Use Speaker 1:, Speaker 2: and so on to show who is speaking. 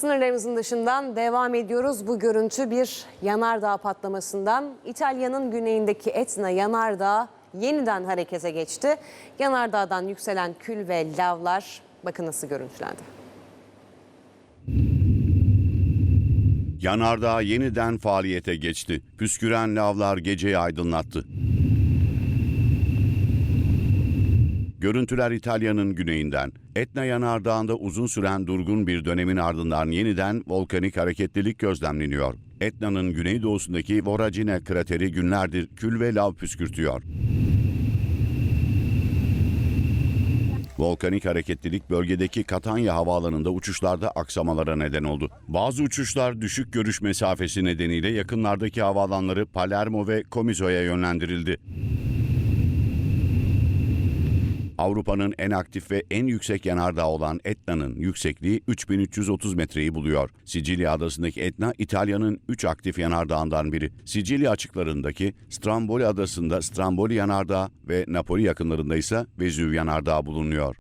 Speaker 1: Sınırlarımızın dışından devam ediyoruz. Bu görüntü bir yanardağ patlamasından. İtalya'nın güneyindeki Etna yanardağı yeniden harekete geçti. Yanardağdan yükselen kül ve lavlar bakın nasıl görüntülendi.
Speaker 2: Yanardağ yeniden faaliyete geçti. Püsküren lavlar geceyi aydınlattı. Görüntüler İtalya'nın güneyinden. Etna Yanardağı'nda uzun süren durgun bir dönemin ardından yeniden volkanik hareketlilik gözlemleniyor. Etna'nın güneydoğusundaki Voragine krateri günlerdir kül ve lav püskürtüyor. Volkanik hareketlilik bölgedeki Katanya havaalanında uçuşlarda aksamalara neden oldu. Bazı uçuşlar düşük görüş mesafesi nedeniyle yakınlardaki havaalanları Palermo ve Comiso'ya yönlendirildi. Avrupa'nın en aktif ve en yüksek yanardağı olan Etna'nın yüksekliği 3330 metreyi buluyor. Sicilya adasındaki Etna, İtalya'nın 3 aktif yanardağından biri. Sicilya açıklarındaki Stromboli adasında Stromboli yanardağı ve Napoli yakınlarında ise Vezüv yanardağı bulunuyor.